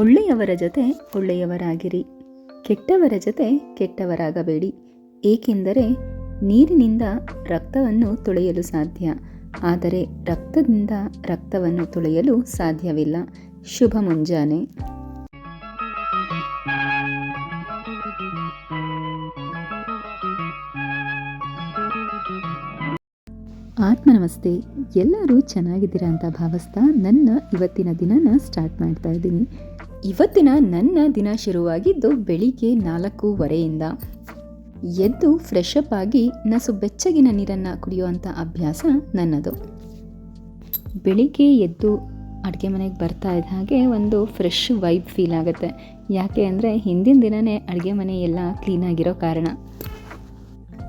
ಒಳ್ಳೆಯವರ ಜೊತೆ ಒಳ್ಳೆಯವರಾಗಿರಿ. ಕೆಟ್ಟವರ ಜೊತೆ ಕೆಟ್ಟವರಾಗಬೇಡಿ. ಏಕೆಂದರೆ ನೀರಿನಿಂದ ರಕ್ತವನ್ನು ತೊಳೆಯಲು ಸಾಧ್ಯ. ಆದರೆ ರಕ್ತದಿಂದ ರಕ್ತವನ್ನು ತೊಳೆಯಲು ಸಾಧ್ಯವಿಲ್ಲ. ಶುಭ ಮುಂಜಾನೆ. ಆತ್ಮನಮಸ್ತೆ. ಎಲ್ಲರೂ ಚೆನ್ನಾಗಿದ್ದೀರಾ ಅಂತ ಭಾವಿಸ್ತಾ ನನ್ನ ಇವತ್ತಿನ ದಿನನ ಸ್ಟಾರ್ಟ್ ಮಾಡ್ತಾ ಇದ್ದೀನಿ. ಇವತ್ತಿನ ನನ್ನ ದಿನ ಶುರುವಾಗಿದ್ದು ಬೆಳಿಗ್ಗೆ ನಾಲ್ಕೂವರೆಯಿಂದ. ಎದ್ದು ಫ್ರೆಶ್ ಅಪ್ ಆಗಿ ನಸು ಬೆಚ್ಚಗಿನ ನೀರನ್ನು ಕುಡಿಯುವಂಥ ಅಭ್ಯಾಸ ನನ್ನದು. ಬೆಳಿಗ್ಗೆ ಎದ್ದು ಅಡುಗೆ ಮನೆಗೆ ಬರ್ತಾ ಇದ್ದ ಹಾಗೆ ಒಂದು ಫ್ರೆಶ್ ವೈಬ್ ಫೀಲ್ ಆಗುತ್ತೆ. ಯಾಕೆ ಅಂದರೆ ಹಿಂದಿನ ದಿನವೇ ಅಡುಗೆ ಮನೆ ಎಲ್ಲ ಕ್ಲೀನಾಗಿರೋ ಕಾರಣ.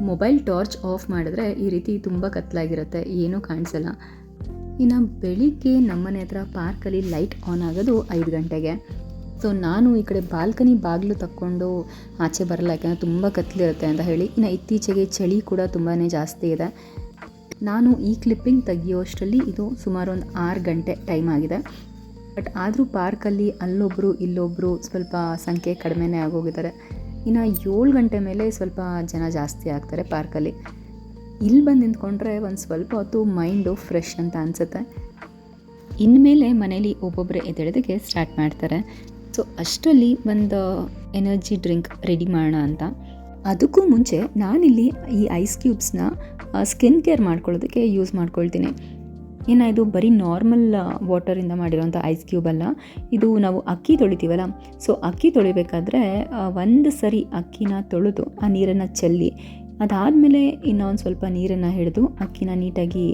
ಮೊಬೈಲ್ ಟಾರ್ಚ್ ಆಫ್ ಮಾಡಿದ್ರೆ ಈ ರೀತಿ ತುಂಬ ಕತ್ತಲಾಗಿರುತ್ತೆ ಏನೂ ಕಾಣಿಸಲ್ಲ. ಇನ್ನು ಬೆಳಿಗ್ಗೆ ನಮ್ಮನೆ ಹತ್ರ ಪಾರ್ಕಲ್ಲಿ ಲೈಟ್ ಆನ್ ಆಗೋದು ಐದು ಗಂಟೆಗೆ. ಸೊ ನಾನು ಈ ಕಡೆ ಬಾಲ್ಕನಿ ಬಾಗಿಲು ತಕ್ಕೊಂಡು ಆಚೆ ಬರಲ್ಲ, ಯಾಕಂದರೆ ತುಂಬ ಕತ್ಲಿರುತ್ತೆ ಅಂತ ಹೇಳಿ. ಇನ್ನು ಇತ್ತೀಚೆಗೆ ಚಳಿ ಕೂಡ ತುಂಬಾ ಜಾಸ್ತಿ ಇದೆ. ನಾನು ಈ ಕ್ಲಿಪ್ಪಿಂಗ್ ತೆಗಿಯೋಷ್ಟರಲ್ಲಿ ಇದು ಸುಮಾರು ಒಂದು ಆರು ಗಂಟೆ ಟೈಮ್ ಆಗಿದೆ. ಬಟ್ ಆದರೂ ಪಾರ್ಕಲ್ಲಿ ಅಲ್ಲೊಬ್ಬರು ಇಲ್ಲೊಬ್ಬರು ಸ್ವಲ್ಪ ಸಂಖ್ಯೆ ಕಡಿಮೆನೇ ಆಗೋಗಿದ್ದಾರೆ. ಇನ್ನು ಏಳು ಗಂಟೆ ಮೇಲೆ ಸ್ವಲ್ಪ ಜನ ಜಾಸ್ತಿ ಆಗ್ತಾರೆ ಪಾರ್ಕಲ್ಲಿ. ಇಲ್ಲಿ ಬಂದು ನಿಂತ್ಕೊಂಡ್ರೆ ಒಂದು ಸ್ವಲ್ಪ ಹೊತ್ತು ಮೈಂಡು ಫ್ರೆಶ್ ಅಂತ ಅನಿಸುತ್ತೆ. ಇನ್ಮೇಲೆ ಮನೇಲಿ ಒಬ್ಬೊಬ್ಬರೇ ಎದ್ದೇಳೋದಕ್ಕೆ ಸ್ಟಾರ್ಟ್ ಮಾಡ್ತಾರೆ. ಸೊ, ಅಷ್ಟರಲ್ಲಿ ಒಂದು ಎನರ್ಜಿ ಡ್ರಿಂಕ್ ರೆಡಿ ಮಾಡೋಣ ಅಂತ. ಅದಕ್ಕೂ ಮುಂಚೆ ನಾನಿಲ್ಲಿ ಈ ಐಸ್ ಕ್ಯೂಬ್ಸ್ನ ಸ್ಕಿನ್ ಕೇರ್ ಮಾಡ್ಕೊಳ್ಳೋದಕ್ಕೆ ಯೂಸ್ ಮಾಡ್ಕೊಳ್ತೀನಿ. ಏನ, ಇದು ಬರೀ ನಾರ್ಮಲ್ ವಾಟರಿಂದ ಮಾಡಿರೋಂಥ ಐಸ್ ಕ್ಯೂಬ್ ಅಲ್ಲ. ಇದು ನಾವು ಅಕ್ಕಿ ತೊಳಿತೀವಲ್ಲ, ಸೊ ಅಕ್ಕಿ ತೊಳಿಬೇಕಾದ್ರೆ ಒಂದು ಸರಿ ಅಕ್ಕಿನ ತೊಳೆದು, ಆ ನೀರನ್ನು ಚೆಲ್ಲಿ ಅದಾದಮೇಲೆ ಇನ್ನೊಂದು ಸ್ವಲ್ಪ ನೀರನ್ನು ಹಿಡಿದು ಅಕ್ಕಿನ ನೀಟಾಗಿ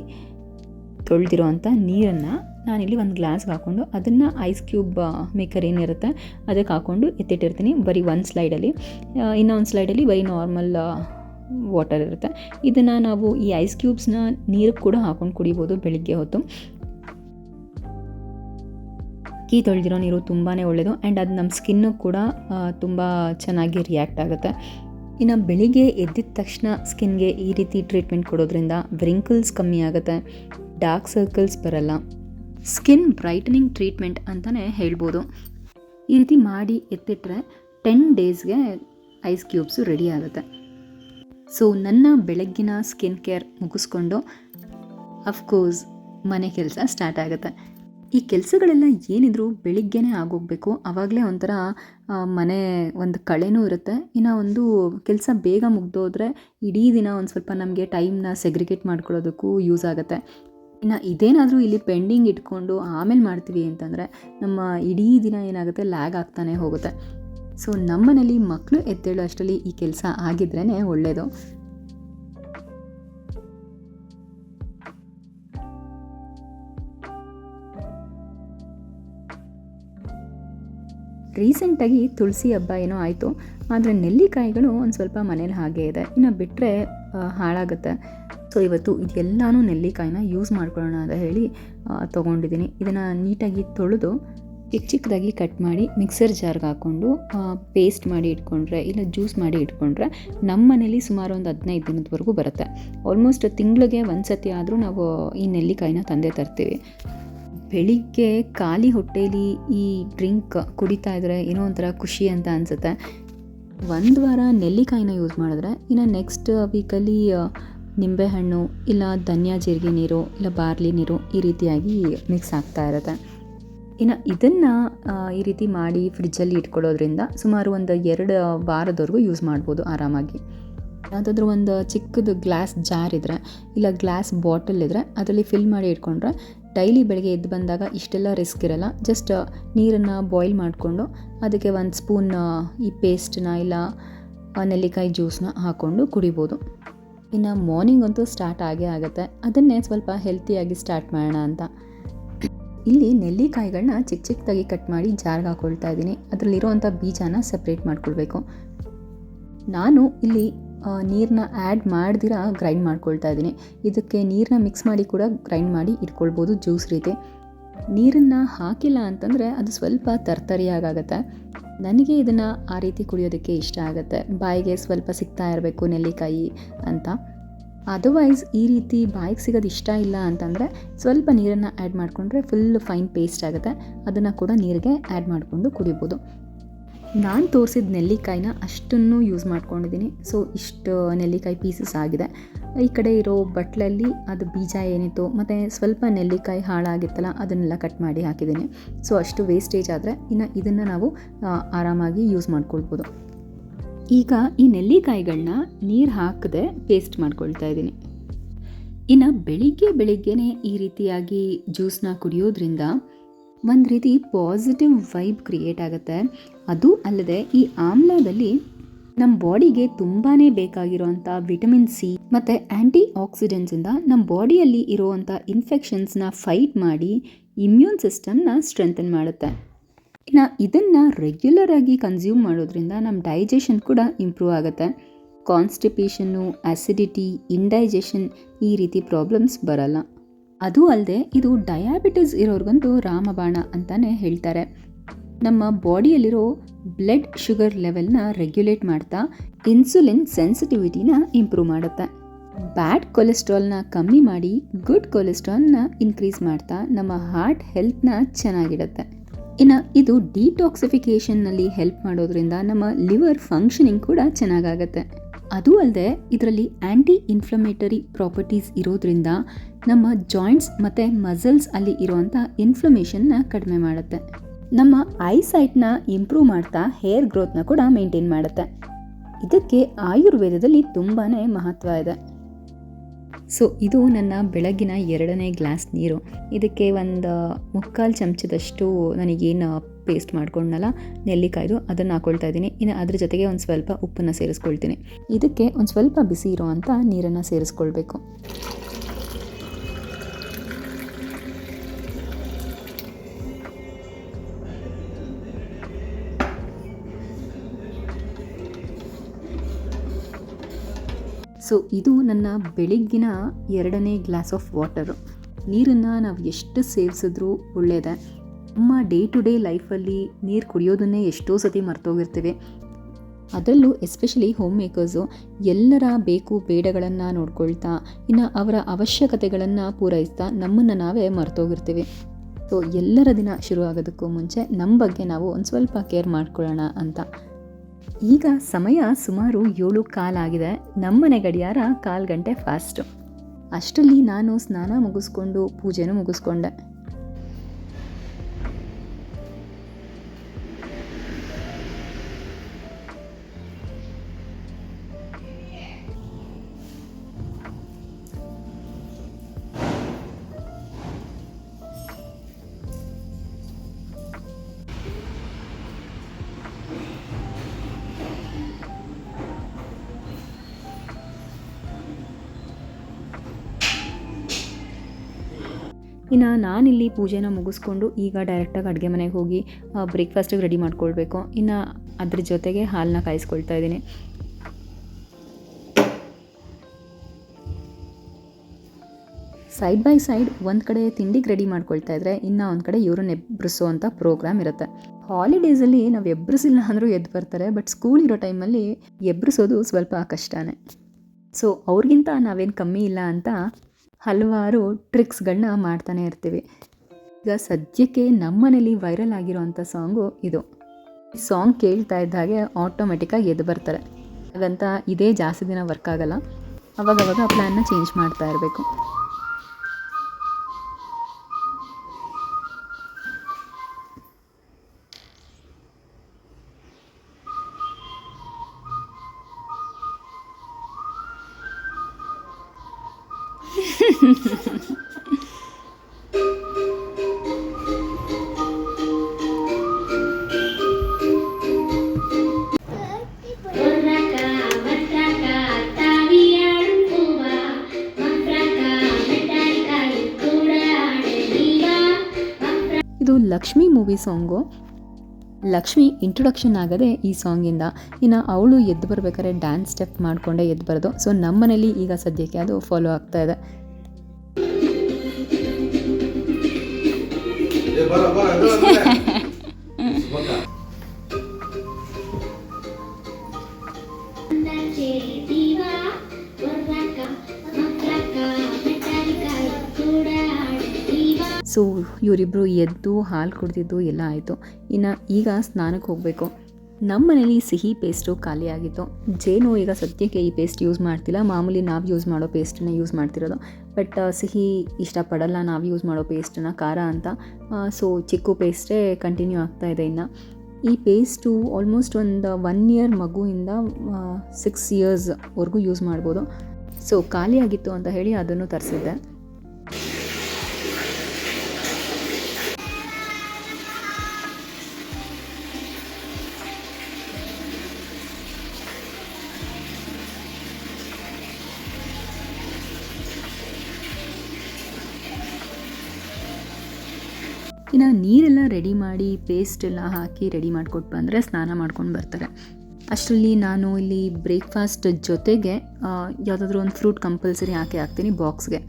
ತೊಳೆದಿರೋ ಅಂಥ ನೀರನ್ನು ನಾನಿಲ್ಲಿ ಒಂದು ಗ್ಲಾಸ್ಗೆ ಹಾಕ್ಕೊಂಡು ಅದನ್ನು ಐಸ್ ಕ್ಯೂಬ್ ಮೇಕರ್ ಏನಿರುತ್ತೆ ಅದಕ್ಕೆ ಹಾಕ್ಕೊಂಡು ಎತ್ತಿಟ್ಟಿರ್ತೀನಿ. ಬರೀ ಒಂದು ಸ್ಲೈಡಲ್ಲಿ. ಇನ್ನೊಂದು ಸ್ಲೈಡಲ್ಲಿ ಬರೀ ನಾರ್ಮಲ್ ವಾಟರ್ ಇರುತ್ತೆ. ಇದನ್ನು ನಾವು ಈ ಐಸ್ ಕ್ಯೂಬ್ಸ್ನ ನೀರು ಕೂಡ ಹಾಕ್ಕೊಂಡು ಕುಡಿಬೋದು ಬೆಳಿಗ್ಗೆ ಹೊತ್ತು. ಅಕ್ಕಿ ತೊಳೆದಿರೋ ನೀರು ತುಂಬಾ ಒಳ್ಳೆಯದು ಆ್ಯಂಡ್ ಅದು ನಮ್ಮ ಸ್ಕಿನ್ನು ಕೂಡ ತುಂಬ ಚೆನ್ನಾಗಿ ರಿಯಾಕ್ಟ್ ಆಗುತ್ತೆ. ಇನ್ನು ಬೆಳಿಗ್ಗೆ ಎದ್ದಿದ ತಕ್ಷಣ ಸ್ಕಿನ್ಗೆ ಈ ರೀತಿ ಟ್ರೀಟ್ಮೆಂಟ್ ಕೊಡೋದ್ರಿಂದ ವ್ರಿಂಕಲ್ಸ್ ಕಮ್ಮಿ ಆಗುತ್ತೆ, ಡಾರ್ಕ್ ಸರ್ಕಲ್ಸ್ ಬರಲ್ಲ. ಸ್ಕಿನ್ ಬ್ರೈಟನಿಂಗ್ ಟ್ರೀಟ್ಮೆಂಟ್ ಅಂತಲೇ ಹೇಳ್ಬೋದು. ಈ ರೀತಿ ಮಾಡಿ ಎತ್ತಿಟ್ರೆ ಟೆನ್ ಡೇಸ್ಗೆ ಐಸ್ ಕ್ಯೂಬ್ಸು ರೆಡಿ ಆಗುತ್ತೆ. ಸೊ, ನನ್ನ ಬೆಳಗ್ಗಿನ ಸ್ಕಿನ್ ಕೇರ್ ಮುಗಿಸ್ಕೊಂಡು ಅಫ್ಕೋರ್ಸ್ ಮನೆ ಕೆಲಸ ಸ್ಟಾರ್ಟ್ ಆಗುತ್ತೆ. ಈ ಕೆಲಸಗಳೆಲ್ಲ ಏನಿದ್ರು ಬೆಳಿಗ್ಗೆನೇ ಆಗೋಗ್ಬೇಕು. ಆವಾಗಲೇ ಒಂಥರ ಮನೆ ಒಂದು ಕಳೆನೂ ಇರುತ್ತೆ. ಇನ್ನು ಒಂದು ಕೆಲಸ ಬೇಗ ಮುಗ್ದೋದ್ರೆ ಇಡೀ ದಿನ ಒಂದು ಸ್ವಲ್ಪ ನಮಗೆ ಟೈಮ್ನ ಸೆಗ್ರಿಗೇಟ್ ಮಾಡ್ಕೊಳ್ಳೋದಕ್ಕೂ ಯೂಸ್ ಆಗುತ್ತೆ. ಇನ್ನು ಇದೇನಾದರೂ ಇಲ್ಲಿ ಪೆಂಡಿಂಗ್ ಇಟ್ಕೊಂಡು ಆಮೇಲೆ ಮಾಡ್ತೀವಿ ಅಂತಂದರೆ ನಮ್ಮ ಇಡೀ ದಿನ ಏನಾಗುತ್ತೆ, ಲ್ಯಾಗ್ ಆಗ್ತಾನೆ ಹೋಗುತ್ತೆ. ಸೊ, ನಮ್ಮನೇಲಿ ಮಕ್ಕಳು ಎದ್ದೇಳೋ ಅಷ್ಟರಲ್ಲಿ ಈ ಕೆಲಸ ಆಗಿದ್ರೇ ಒಳ್ಳೆಯದು ರೀಸೆಂಟಾಗಿ ತುಳಸಿ ಹಬ್ಬ ಏನೋ ಆಯಿತು, ಆದರೆ ನೆಲ್ಲಿಕಾಯಿಗಳು ಒಂದು ಸ್ವಲ್ಪ ಮನೇಲಿ ಹಾಗೆ ಇದೆ. ಇನ್ನು ಬಿಟ್ಟರೆ ಹಾಳಾಗುತ್ತೆ. ಸೊ ಇವತ್ತು ಇದೆಲ್ಲನೂ ನೆಲ್ಲಿಕಾಯಿನ ಯೂಸ್ ಮಾಡ್ಕೊಳ್ಳೋಣ ಅಂತ ಹೇಳಿ ತೊಗೊಂಡಿದ್ದೀನಿ. ಇದನ್ನು ನೀಟಾಗಿ ತೊಳೆದು ಚಿಕ್ಕ ಚಿಕ್ಕದಾಗಿ ಕಟ್ ಮಾಡಿ ಮಿಕ್ಸರ್ ಜಾರ್ಗೆ ಹಾಕ್ಕೊಂಡು ಪೇಸ್ಟ್ ಮಾಡಿ ಇಟ್ಕೊಂಡ್ರೆ, ಇಲ್ಲ ಜ್ಯೂಸ್ ಮಾಡಿ ಇಟ್ಕೊಂಡ್ರೆ ನಮ್ಮ ಮನೇಲಿ ಸುಮಾರು ಒಂದು ಹದಿನೈದು ದಿನದವರೆಗೂ ಬರುತ್ತೆ. ಆಲ್ಮೋಸ್ಟ್ ತಿಂಗಳಿಗೆ ಒಂದು ಸತಿ ಆದರೂ ನಾವು ಈ ನೆಲ್ಲಿಕಾಯಿನ ತಂದೆ ತರ್ತೀವಿ. ಬೆಳಿಗ್ಗೆ ಖಾಲಿ ಹೊಟ್ಟೆಯಲ್ಲಿ ಈ ಡ್ರಿಂಕ್ ಕುಡಿತಾ ಇದ್ರೆ ಏನೋ ಒಂಥರ ಖುಷಿ ಅಂತ ಅನಿಸುತ್ತೆ. ಒಂದು ವಾರ ನೆಲ್ಲಿಕಾಯಿನ ಯೂಸ್ ಮಾಡಿದ್ರೆ ಇನ್ನು ನೆಕ್ಸ್ಟ್ ವೀಕಲ್ಲಿ ನಿಂಬೆಹಣ್ಣು ಇಲ್ಲ ಧನಿಯಾ ಜೀರಿಗೆ ನೀರು ಇಲ್ಲ ಬಾರ್ಲಿ ನೀರು ಈ ರೀತಿಯಾಗಿ ಮಿಕ್ಸ್ ಆಗ್ತಾ ಇರುತ್ತೆ. ಇನ್ನು ಇದನ್ನು ಈ ರೀತಿ ಮಾಡಿ ಫ್ರಿಜ್ಜಲ್ಲಿ ಇಟ್ಕೊಳ್ಳೋದ್ರಿಂದ ಸುಮಾರು ಒಂದು ಎರಡು ವಾರದವರೆಗೂ ಯೂಸ್ ಮಾಡ್ಬೋದು ಆರಾಮಾಗಿ. ಯಾವುದಾದ್ರೂ ಒಂದು ಚಿಕ್ಕದು ಗ್ಲಾಸ್ ಜಾರ್ ಇದ್ದರೆ ಇಲ್ಲ ಗ್ಲಾಸ್ ಬಾಟಲ್ ಇದ್ದರೆ ಅದರಲ್ಲಿ ಫಿಲ್ ಮಾಡಿ ಇಟ್ಕೊಂಡ್ರೆ ಡೈಲಿ ಬೆಳಗ್ಗೆ ಎದ್ದು ಬಂದಾಗ ಇಷ್ಟೆಲ್ಲ ರಿಸ್ಕ್ ಇರಲ್ಲ. ಜಸ್ಟ್ ನೀರನ್ನು ಬಾಯ್ಲ್ ಮಾಡಿಕೊಂಡು ಅದಕ್ಕೆ ಒಂದು ಸ್ಪೂನ್ ಈ ಪೇಸ್ಟನ್ನ ಇಲ್ಲ ನೆಲ್ಲಿಕಾಯಿ ಜ್ಯೂಸನ್ನ ಹಾಕ್ಕೊಂಡು ಕುಡಿಬೋದು. ಇನ್ನು ಮಾರ್ನಿಂಗ್ ಅಂತೂ ಸ್ಟಾರ್ಟ್ ಆಗೇ ಆಗುತ್ತೆ. ಅದನ್ನೇ ಸ್ವಲ್ಪ ಹೆಲ್ತಿಯಾಗಿ ಸ್ಟಾರ್ಟ್ ಮಾಡೋಣ ಅಂತ. ಇಲ್ಲಿ ನೆಲ್ಲಿಕಾಯಿಗಳನ್ನ ಚಿಕ್ಕ ಚಿಕ್ಕದಾಗಿ ಕಟ್ ಮಾಡಿ ಜಾರ್ಗೆ ಹಾಕ್ಕೊಳ್ತಾ ಇದ್ದೀನಿ. ಅದರಲ್ಲಿರೋವಂಥ ಬೀಜನ ಸಪ್ರೇಟ್ ಮಾಡ್ಕೊಳ್ಬೇಕು. ನಾನು ಇಲ್ಲಿ ನೀರನ್ನ ಆ್ಯಡ್ ಮಾಡ್ದಿರ ಗ್ರೈಂಡ್ ಮಾಡ್ಕೊಳ್ತಾ ಇದ್ದೀನಿ. ಇದಕ್ಕೆ ನೀರನ್ನ ಮಿಕ್ಸ್ ಮಾಡಿ ಕೂಡ ಗ್ರೈಂಡ್ ಮಾಡಿ ಇಟ್ಕೊಳ್ಬೋದು ಜ್ಯೂಸ್ ರೀತಿ. ನೀರನ್ನು ಹಾಕಿಲ್ಲ ಅಂತಂದರೆ ಅದು ಸ್ವಲ್ಪ ತರ್ತರಿಯಾಗತ್ತೆ ನನಗೆ ಇದನ್ನು ಆ ರೀತಿ ಕುಡಿಯೋದಕ್ಕೆ ಇಷ್ಟ ಆಗುತ್ತೆ. ಬಾಯಿಗೆ ಸ್ವಲ್ಪ ಸಿಗ್ತಾ ಇರಬೇಕು ನೆಲ್ಲಿಕಾಯಿ ಅಂತ. ಅದರ್ವೈಸ್ ಈ ರೀತಿ ಬಾಯಿಗೆ ಸಿಗೋದು ಇಷ್ಟ ಇಲ್ಲ ಅಂತಂದರೆ ಸ್ವಲ್ಪ ನೀರನ್ನು ಆ್ಯಡ್ ಮಾಡಿಕೊಂಡ್ರೆ ಫುಲ್ ಫೈನ್ ಪೇಸ್ಟ್ ಆಗುತ್ತೆ. ಅದನ್ನು ಕೂಡ ನೀರಿಗೆ ಆ್ಯಡ್ ಮಾಡಿಕೊಂಡು ಕುಡಿಬೋದು. ನಾನು ತೋರಿಸಿದ ನೆಲ್ಲಿಕಾಯಿನ ಅಷ್ಟನ್ನು ಯೂಸ್ ಮಾಡ್ಕೊಂಡಿದ್ದೀನಿ ಸೊ ಇಷ್ಟು ನೆಲ್ಲಿಕಾಯಿ ಪೀಸಸ್ ಆಗಿದೆ. ಈ ಕಡೆ ಇರೋ ಬಟ್ಲಲ್ಲಿ ಅದು ಬೀಜ ಏನಿತ್ತು, ಮತ್ತು ಸ್ವಲ್ಪ ನೆಲ್ಲಿಕಾಯಿ ಹಾಳಾಗಿತ್ತಲ್ಲ, ಅದನ್ನೆಲ್ಲ ಕಟ್ ಮಾಡಿ ಹಾಕಿದ್ದೀನಿ ಸೊ ಅಷ್ಟು ವೇಸ್ಟೇಜ್ ಆದರೆ ಇನ್ನು ಇದನ್ನು ನಾವು ಆರಾಮಾಗಿ ಯೂಸ್ ಮಾಡ್ಕೊಳ್ಬೋದು. ಈಗ ಈ ನೆಲ್ಲಿಕಾಯಿಗಳನ್ನ ನೀರು ಹಾಕದೆ ಪೇಸ್ಟ್ ಮಾಡ್ಕೊಳ್ತಾ ಇದ್ದೀನಿ ಇನ್ನು ಬೆಳಿಗ್ಗೆ ಬೆಳಿಗ್ಗೆನೇ ಈ ರೀತಿಯಾಗಿ ಜ್ಯೂಸ್ನ ಕುಡಿಯೋದ್ರಿಂದ ಒಂದು ರೀತಿ ಪಾಸಿಟಿವ್ ವೈಬ್ ಕ್ರಿಯೇಟ್ ಆಗುತ್ತೆ. ಅದು ಅಲ್ಲದೆ ಈ ಆಮ್ಲದಲ್ಲಿ ನಮ್ಮ ಬಾಡಿಗೆ ತುಂಬಾ ಬೇಕಾಗಿರುವಂಥ ವಿಟಮಿನ್ ಸಿ ಮತ್ತು ಆ್ಯಂಟಿ ಆಕ್ಸಿಡೆಂಟ್ಸಿಂದ ನಮ್ಮ ಬಾಡಿಯಲ್ಲಿ ಇರುವಂಥ ಇನ್ಫೆಕ್ಷನ್ಸ್ನ ಫೈಟ್ ಮಾಡಿ ಇಮ್ಯೂನ್ ಸಿಸ್ಟಮ್ನ ಸ್ಟ್ರೆಂಥನ್ ಮಾಡುತ್ತೆ. ಇನ್ನು ಇದನ್ನು ರೆಗ್ಯುಲರ್ ಆಗಿ ಕನ್ಸ್ಯೂಮ್ ಮಾಡೋದ್ರಿಂದ ನಮ್ಮ ಡೈಜೆಷನ್ ಕೂಡ ಇಂಪ್ರೂವ್ ಆಗುತ್ತೆ. ಕಾನ್ಸ್ಟಿಪೇಷನ್ನು ಆ್ಯಸಿಡಿಟಿ ಇಂಡೈಜೆಷನ್ ಈ ರೀತಿ ಪ್ರಾಬ್ಲಮ್ಸ್ ಬರಲ್ಲ. ಅದು ಅಲ್ಲದೆ ಇದು ಡಯಾಬಿಟಿಸ್ ಇರೋರ್ಗಂತೂ ರಾಮಬಾಣ ಅಂತಾನೆ ಹೇಳ್ತಾರೆ. ನಮ್ಮ ಬಾಡಿಯಲ್ಲಿರೋ ಬ್ಲಡ್ ಶುಗರ್ ಲೆವೆಲ್ನ ರೆಗ್ಯುಲೇಟ್ ಮಾಡ್ತಾ ಇನ್ಸುಲಿನ್ ಸೆನ್ಸಿಟಿವಿಟಿನ ಇಂಪ್ರೂವ್ ಮಾಡುತ್ತೆ. ಬ್ಯಾಡ್ ಕೊಲೆಸ್ಟ್ರಾಲ್ನ ಕಮ್ಮಿ ಮಾಡಿ ಗುಡ್ ಕೊಲೆಸ್ಟ್ರಾಲ್ನ ಇನ್ಕ್ರೀಸ್ ಮಾಡ್ತಾ ನಮ್ಮ ಹಾರ್ಟ್ ಹೆಲ್ತ್ನ ಚೆನ್ನಾಗಿಡುತ್ತೆ. ಇನ್ನು ಇದು ಡಿಟಾಕ್ಸಿಫಿಕೇಷನ್ನಲ್ಲಿ ಹೆಲ್ಪ್ ಮಾಡೋದ್ರಿಂದ ನಮ್ಮ ಲಿವರ್ ಫಂಕ್ಷನಿಂಗ್ ಕೂಡ ಚೆನ್ನಾಗಾಗತ್ತೆ. ಅದು ಅಲ್ಲದೆ ಇದರಲ್ಲಿ ಆ್ಯಂಟಿ ಇನ್ಫ್ಲಮೇಟರಿ ಪ್ರಾಪರ್ಟೀಸ್ ಇರೋದ್ರಿಂದ ನಮ್ಮ ಜಾಯಿಂಟ್ಸ್ ಮತ್ತು ಮಸಲ್ಸ್ ಅಲ್ಲಿ ಇರುವಂಥ ಇನ್ಫ್ಲಮೇಷನ್ನ ಕಡಿಮೆ ಮಾಡುತ್ತೆ. ನಮ್ಮ ಐಸೈಟ್ನ ಇಂಪ್ರೂವ್ ಮಾಡ್ತಾ ಹೇರ್ ಗ್ರೋತ್ನ ಕೂಡ ಮೇಂಟೈನ್ ಮಾಡುತ್ತೆ. ಇದಕ್ಕೆ ಆಯುರ್ವೇದದಲ್ಲಿ ತುಂಬಾ ಮಹತ್ವ ಇದೆ. ಸೊ ಇದು ನನ್ನ ಬೆಳಗಿನ ಎರಡನೇ ಗ್ಲಾಸ್ ನೀರು. ಇದಕ್ಕೆ ಒಂದು ಮುಕ್ಕಾಲು ಚಮಚದಷ್ಟು ನನಗೇನು ಪೇಸ್ಟ್ ಮಾಡ್ಕೊಂಡಲ್ಲ ನೆಲ್ಲಿಕಾಯ್ದು ಅದನ್ನು ಹಾಕೊಳ್ತಾ ಇದ್ದೀನಿ. ಇನ್ನು ಅದ್ರ ಜೊತೆಗೆ ಒಂದು ಸ್ವಲ್ಪ ಉಪ್ಪನ್ನು ಸೇರಿಸ್ಕೊಳ್ತೀನಿ. ಇದಕ್ಕೆ ಒಂದು ಸ್ವಲ್ಪ ಬಿಸಿ ಇರೋವಂಥ ನೀರನ್ನು ಸೇರಿಸ್ಕೊಳ್ಬೇಕು. ಸೊ ಇದು ನನ್ನ ಬೆಳಿಗ್ಗಿನ ಎರಡನೇ ಗ್ಲಾಸ್ ಆಫ್ ವಾಟರು ನೀರನ್ನು ನಾವು ಎಷ್ಟು ಸೇವಿಸಿದ್ರೂ ಒಳ್ಳೆಯದೆ ನಮ್ಮ ಡೇ ಟು ಡೇ ಲೈಫಲ್ಲಿ ನೀರು ಕುಡಿಯೋದನ್ನೇ ಎಷ್ಟೋ ಸತಿ ಮರ್ತೋಗಿರ್ತೇವೆ. ಅದರಲ್ಲೂ ಎಸ್ಪೆಷಲಿ ಹೋಮ್ ಮೇಕರ್ಸು ಎಲ್ಲರ ಬೇಕು ಬೇಡಗಳನ್ನು ನೋಡ್ಕೊಳ್ತಾ, ಇನ್ನು ಅವರ ಅವಶ್ಯಕತೆಗಳನ್ನು ಪೂರೈಸ್ತಾ ನಮ್ಮನ್ನು ನಾವೇ ಮರ್ತೋಗಿರ್ತೀವಿ. ಸೊ ಎಲ್ಲರ ದಿನ ಶುರು ಆಗೋದಕ್ಕೂ ಮುಂಚೆ ನಮ್ಮ ಬಗ್ಗೆ ನಾವು ಒಂದು ಸ್ವಲ್ಪ ಕೇರ್ ಮಾಡ್ಕೊಳ್ಳೋಣ ಅಂತ. ಈಗ ಸಮಯ ಸುಮಾರು ಏಳು ಕಾಲಾಗಿದೆ ನಮ್ಮನೆ ಗಡಿಯಾರ ಕಾಲು ಗಂಟೆ ಫಾಸ್ಟು ಅಷ್ಟರಲ್ಲಿ ನಾನು ಸ್ನಾನ ಮುಗಿಸ್ಕೊಂಡು ಪೂಜೆನೂ ಮುಗಿಸ್ಕೊಂಡೆ. ಇನ್ನು ನಾನಿಲ್ಲಿ ಪೂಜೆನ ಮುಗಿಸ್ಕೊಂಡು ಈಗ ಡೈರೆಕ್ಟಾಗಿ ಅಡುಗೆ ಮನೆಗೆ ಹೋಗಿ ಬ್ರೇಕ್ಫಾಸ್ಟಿಗೆ ರೆಡಿ ಮಾಡ್ಕೊಳ್ಬೇಕು. ಇನ್ನು ಅದ್ರ ಜೊತೆಗೆ ಹಾಲನ್ನ ಕಾಯಿಸ್ಕೊಳ್ತಾ ಇದ್ದೀನಿ. ಸೈಡ್ ಬೈ ಸೈಡ್ ಒಂದು ಕಡೆ ತಿಂಡಿಗೆ ರೆಡಿ ಮಾಡ್ಕೊಳ್ತಾ ಇದ್ರೆ ಇನ್ನು ಒಂದು ಕಡೆ ಇವ್ರನ್ನ ಎಬ್ಬರಿಸೋ ಅಂತ ಪ್ರೋಗ್ರಾಮ್ ಇರುತ್ತೆ ಹಾಲಿಡೇಸಲ್ಲಿ ನಾವು ಎಬ್ಬರಿಸಿಲ್ಲ ಅಂದರೂ ಎದ್ದು ಬರ್ತಾರೆ ಬಟ್ ಸ್ಕೂಲ್ ಇರೋ ಟೈಮಲ್ಲಿ ಎಬ್ಬರಿಸೋದು ಸ್ವಲ್ಪ ಕಷ್ಟನೇ. ಸೊ ಅವ್ರಿಗಿಂತ ನಾವೇನು ಕಮ್ಮಿ ಇಲ್ಲ ಅಂತ ಹಲವಾರು ಟ್ರಿಕ್ಸ್ಗಳನ್ನ ಮಾಡ್ತಾನೆ ಇರ್ತೀವಿ. ಈಗ ಸದ್ಯಕ್ಕೆ ನಮ್ಮನೇಲಿ ವೈರಲ್ ಆಗಿರೋವಂಥ ಸಾಂಗು ಇದು. ಸಾಂಗ್ ಕೇಳ್ತಾ ಇದ್ದ ಹಾಗೆ ಆಟೋಮೆಟಿಕ್ಕಾಗಿ ಎದ್ದು ಬರ್ತಾರೆ. ಹಾಗಂತ ಇದೇ ಜಾಸ್ತಿ ದಿನ ವರ್ಕ್ ಆಗಲ್ಲ. ಅವಾಗವಾಗ ಪ್ಲ್ಯಾನ್ನ ಚೇಂಜ್ ಮಾಡ್ತಾ ಇರಬೇಕು. Lakshmi movie song. Lakshmi introduction ಆಗದೆ ಈ ಸಾಂಗಿಂದ. ಇನ್ನು ಅವಳು ಎದ್ದು ಬರಬೇಕಾದ್ರೆ ಡ್ಯಾನ್ಸ್ ಸ್ಟೆಪ್ ಮಾಡಿಕೊಂಡೇ ಎದ್ದು ಬರೋದು. ಸೊ ನಮ್ಮನೇಲಿ ಈಗ ಸದ್ಯಕ್ಕೆ ಅದು ಫಾಲೋ ಆಗ್ತಾ ಇದೆ. ಸೊ ಇವರಿಬ್ಬರು ಎದ್ದು ಹಾಲು ಕುಡ್ದಿದ್ದು ಎಲ್ಲ ಆಯಿತು. ಇನ್ನು ಈಗ ಸ್ನಾನಕ್ಕೆ ಹೋಗಬೇಕು. ನಮ್ಮ ಮನೇಲಿ ಸಿಹಿ ಪೇಸ್ಟು ಖಾಲಿ ಆಗಿತ್ತು. ಜೇನು ಈಗ ಸದ್ಯಕ್ಕೆ ಈ ಪೇಸ್ಟ್ ಯೂಸ್ ಮಾಡ್ತಿಲ್ಲ. ಮಾಮೂಲಿ ನಾವು ಯೂಸ್ ಮಾಡೋ ಪೇಸ್ಟನ್ನ ಯೂಸ್ ಮಾಡ್ತಿರೋದು. ಬಟ್ ಸಿಹಿ ಇಷ್ಟಪಡಲ್ಲ ನಾವು ಯೂಸ್ ಮಾಡೋ ಪೇಸ್ಟನ್ನು ಖಾರ ಅಂತ. ಸೊ ಚಿಕ್ಕು ಪೇಸ್ಟೇ ಕಂಟಿನ್ಯೂ ಆಗ್ತಾ ಇದೆ ಇನ್ನು. ಈ ಪೇಸ್ಟು ಆಲ್ಮೋಸ್ಟ್ ಒಂದು ಒನ್ ಇಯರ್ ಮಗುವಿಂದ ಸಿಕ್ಸ್ ಇಯರ್ಸ್ವರೆಗೂ ಯೂಸ್ ಮಾಡ್ಬೋದು. ಸೊ ಖಾಲಿಯಾಗಿತ್ತು ಅಂತ ಹೇಳಿ ಅದನ್ನು ತರಿಸಿದ್ದೆ. ಇನ್ನು ನೀರೆಲ್ಲ ರೆಡಿ ಮಾಡಿ ಪೇಸ್ಟ್ ಎಲ್ಲ ಹಾಕಿ ರೆಡಿ ಮಾಡಿಕೊಟ್ಟು ಬಂದರೆ ಸ್ನಾನ ಮಾಡ್ಕೊಂಡು ಬರ್ತಾರೆ. ಅಷ್ಟರಲ್ಲಿ ನಾನು ಇಲ್ಲಿ ಬ್ರೇಕ್ಫಾಸ್ಟ್ ಜೊತೆಗೆ ಯಾವುದಾದ್ರೂ ಒಂದು ಫ್ರೂಟ್ ಕಂಪಲ್ಸರಿ ಹಾಕಿ ಹಾಕ್ತೀನಿ ಬಾಕ್ಸ್ಗೆ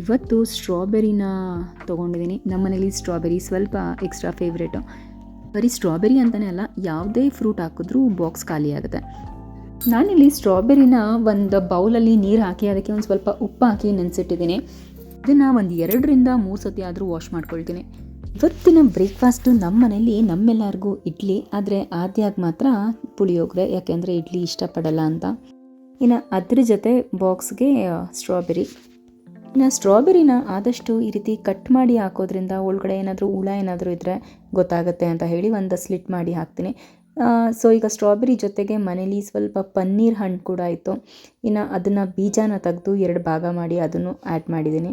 ಇವತ್ತು ಸ್ಟ್ರಾಬೆರಿನ ತೊಗೊಂಡಿದ್ದೀನಿ ನಮ್ಮನೇಲಿ ಸ್ಟ್ರಾಬೆರಿ ಸ್ವಲ್ಪ ಎಕ್ಸ್ಟ್ರಾ ಫೇವ್ರೇಟು ಬರೀ ಸ್ಟ್ರಾಬೆರಿ ಅಂತಲೇ ಅಲ್ಲ, ಯಾವುದೇ ಫ್ರೂಟ್ ಹಾಕಿದ್ರೂ ಬಾಕ್ಸ್ ಖಾಲಿ ಆಗುತ್ತೆ. ನಾನಿಲ್ಲಿ ಸ್ಟ್ರಾಬೆರಿನ ಒಂದು ಬೌಲಲ್ಲಿ ನೀರು ಹಾಕಿ ಅದಕ್ಕೆ ಒಂದು ಸ್ವಲ್ಪ ಉಪ್ಪು ಹಾಕಿ ನೆನೆಸಿಟ್ಟಿದ್ದೀನಿ ಇದನ್ನು ಒಂದು ಎರಡರಿಂದ ಮೂರು ಸತಿ ಆದರೂ ವಾಶ್ ಮಾಡ್ಕೊಳ್ತೀನಿ. ಇವತ್ತಿನ ಬ್ರೇಕ್ಫಾಸ್ಟು ನಮ್ಮ ಮನೇಲಿ ನಮ್ಮೆಲ್ಲರಿಗೂ ಇಡ್ಲಿ, ಆದರೆ ಆದ್ಯಾಗ ಮಾತ್ರ ಪುಳಿಯೋಗರೆ, ಯಾಕೆಂದರೆ ಇಡ್ಲಿ ಇಷ್ಟಪಡಲ್ಲ ಅಂತ. ಇನ್ನು ಅದ್ರ ಜೊತೆ ಬಾಕ್ಸ್ಗೆ ಸ್ಟ್ರಾಬೆರಿ. ಇನ್ನು ಸ್ಟ್ರಾಬೆರಿನ ಆದಷ್ಟು ಈ ರೀತಿ ಕಟ್ ಮಾಡಿ ಹಾಕೋದ್ರಿಂದ ಒಳಗಡೆ ಏನಾದರೂ ಹುಳ ಏನಾದರೂ ಇದ್ದರೆ ಗೊತ್ತಾಗುತ್ತೆ ಅಂತ ಹೇಳಿ ಒಂದು ಸ್ಲಿಟ್ ಮಾಡಿ ಹಾಕ್ತೀನಿ. ಸೊ ಈಗ ಸ್ಟ್ರಾಬೆರಿ ಜೊತೆಗೆ ಮನೇಲಿ ಸ್ವಲ್ಪ ಪನ್ನೀರ್ ಹಣ್ಣು ಕೂಡ ಇತ್ತು ಇನ್ನು ಅದನ್ನು ಬೀಜನ ತೆಗೆದು ಎರಡು ಭಾಗ ಮಾಡಿ ಅದನ್ನು ಆ್ಯಡ್ ಮಾಡಿದ್ದೀನಿ.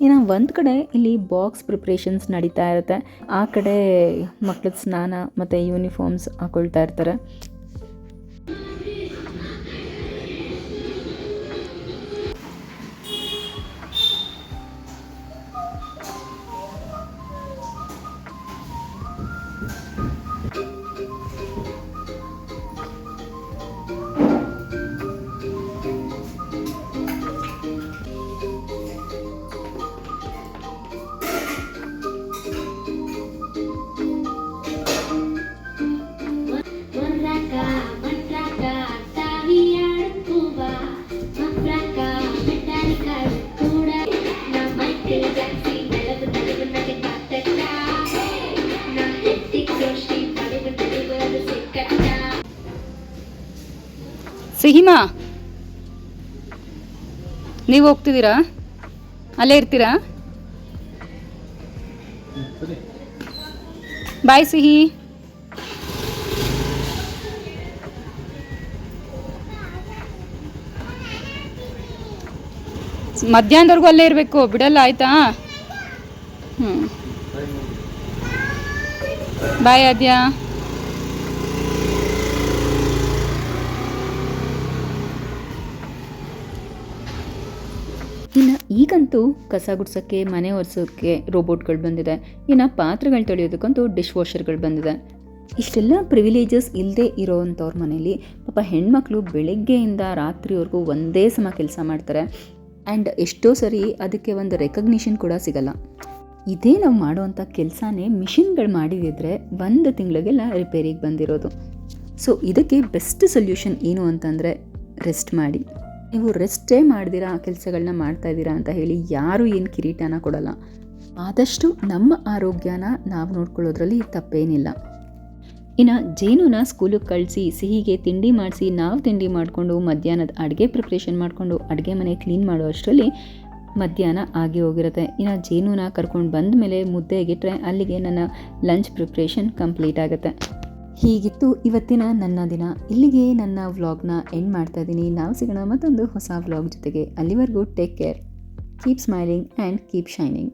ಇನ್ನು ಒಂದು ಕಡೆ ಇಲ್ಲಿ ಬಾಕ್ಸ್ ಪ್ರಿಪ್ರೇಷನ್ಸ್ ನಡೀತಾ ಇರುತ್ತೆ. ಆ ಕಡೆ ಮಕ್ಳದ್ದು ಸ್ನಾನ ಮತ್ತು ಯೂನಿಫಾರ್ಮ್ಸ್ ಹಾಕೊಳ್ತಾ ಇರ್ತಾರೆ. ಸಿಹಿಮಾ ನೀವು ಹೋಗ್ತಿದ್ದೀರಾ? ಅಲ್ಲೇ ಇರ್ತೀರಾ? ಬಾಯ್ ಸಿಹಿ. ಮಧ್ಯಾಹ್ನದವರೆಗೂ ಅಲ್ಲೇ ಇರಬೇಕು, ಬಿಡಲ್ಲ, ಆಯ್ತಾ? ಹ್ಞೂ ಬಾಯ್, ಆದ್ಯಾ ಇನ್ನು ಈಗಂತೂ ಕಸ ಗುಡ್ಸೋಕ್ಕೆ, ಮನೆ ಒರೆಸೋಕ್ಕೆ ರೋಬೋಟ್ಗಳು ಬಂದಿದೆ. ಇನ್ನು ಪಾತ್ರೆಗಳು ತೊಳೆಯೋದಕ್ಕಂತೂ ಡಿಶ್ ವಾಷರ್ಗಳು ಬಂದಿದೆ. ಇಷ್ಟೆಲ್ಲ ಪ್ರಿವಿಲೇಜಸ್ ಇಲ್ಲದೆ ಇರೋವಂಥವ್ರ ಮನೇಲಿ ಪಾಪ ಹೆಣ್ಮಕ್ಳು ಬೆಳಗ್ಗೆಯಿಂದ ರಾತ್ರಿವರೆಗೂ ಒಂದೇ ಸಮ ಕೆಲಸ ಮಾಡ್ತಾರೆ. ಆ್ಯಂಡ್ ಎಷ್ಟೋ ಸರಿ ಅದಕ್ಕೆ ಒಂದು ರೆಕಗ್ನಿಷನ್ ಕೂಡ ಸಿಗಲ್ಲ. ಇದೇ ನಾವು ಮಾಡುವಂಥ ಕೆಲಸನೇ ಮಿಷಿನ್ಗಳು ಮಾಡಿದಿದ್ರೆ ಒಂದು ತಿಂಗಳಿಗೆಲ್ಲ ರಿಪೇರಿಗೆ ಬಂದಿರೋದು. ಸೊ ಇದಕ್ಕೆ ಬೆಸ್ಟ್ ಸೊಲ್ಯೂಷನ್ ಏನು ಅಂತಂದರೆ ರೆಸ್ಟ್ ಮಾಡಿ. ನೀವು ರೆಸ್ಟೇ ಮಾಡಿದಿರಾ ಆ ಕೆಲಸಗಳನ್ನ ಮಾಡ್ತಾ ಇದ್ದೀರಾ ಅಂತ ಹೇಳಿ ಯಾರೂ ಏನು ಕಿರೀಟನ ಕೊಡಲ್ಲ. ಆದಷ್ಟು ನಮ್ಮ ಆರೋಗ್ಯನ ನಾವು ನೋಡ್ಕೊಳ್ಳೋದ್ರಲ್ಲಿ ತಪ್ಪೇನಿಲ್ಲ. ಇನ್ನು ಜೇನುನ ಸ್ಕೂಲಿಗೆ ಕಳಿಸಿ, ಸಿಹಿಗೆ ತಿಂಡಿ ಮಾಡಿಸಿ, ನಾವು ತಿಂಡಿ ಮಾಡಿಕೊಂಡು ಮಧ್ಯಾಹ್ನದ ಅಡುಗೆ ಪ್ರಿಪ್ರೇಷನ್ ಮಾಡಿಕೊಂಡು ಅಡುಗೆ ಮನೆ ಕ್ಲೀನ್ ಮಾಡೋ ಅಷ್ಟರಲ್ಲಿ ಮಧ್ಯಾಹ್ನ ಆಗಿ ಹೋಗಿರುತ್ತೆ. ಇನ್ನು ಜೇನುನ ಕರ್ಕೊಂಡು ಬಂದ ಮೇಲೆ ಮುದ್ದೆಗೆ ಟ್ರೈ ಅಲ್ಲಿಗೆ ನನ್ನ ಲಂಚ್ ಪ್ರಿಪ್ರೇಷನ್ ಕಂಪ್ಲೀಟ್ ಆಗುತ್ತೆ. ಹೀಗಿತ್ತು ಇವತ್ತಿನ ನನ್ನ ದಿನ. ಇಲ್ಲಿಗೆ ನನ್ನ ವ್ಲಾಗ್ನ ಎಂಡ್ ಮಾಡ್ತಾ ಇದ್ದೀನಿ. ನಾವು ಸಿಗೋಣ ಮತ್ತೊಂದು ಹೊಸ ವ್ಲಾಗ್ ಜೊತೆಗೆ. ಅಲ್ಲಿವರೆಗೂ take care. Keep smiling and keep shining